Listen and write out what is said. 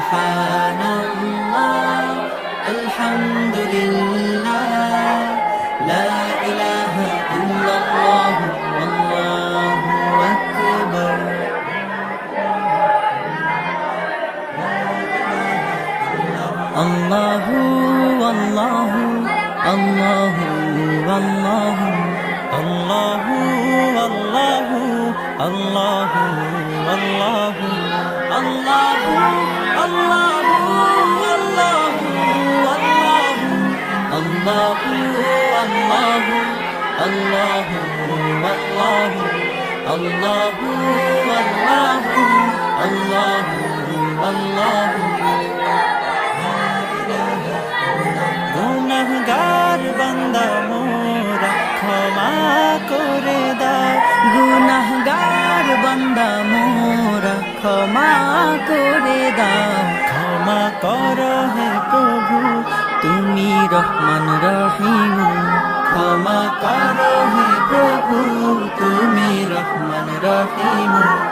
سبحان الله الحمد لله لا إله إلا الله والله أكبر الله والله الله والله আল্লাহু আল্লাহু আল্লাহু আল্লাহু আল্লাহু আল্লাহু আল্লাহু গুনাহগার বান্দা মোরা ক্ষমা করে দাও। গুনাহগার বান্দা মোরা ক্ষমা করে তুমি রহমান রহিম। ক্ষমা করো হে প্রভু তুমি রহমান রহিম।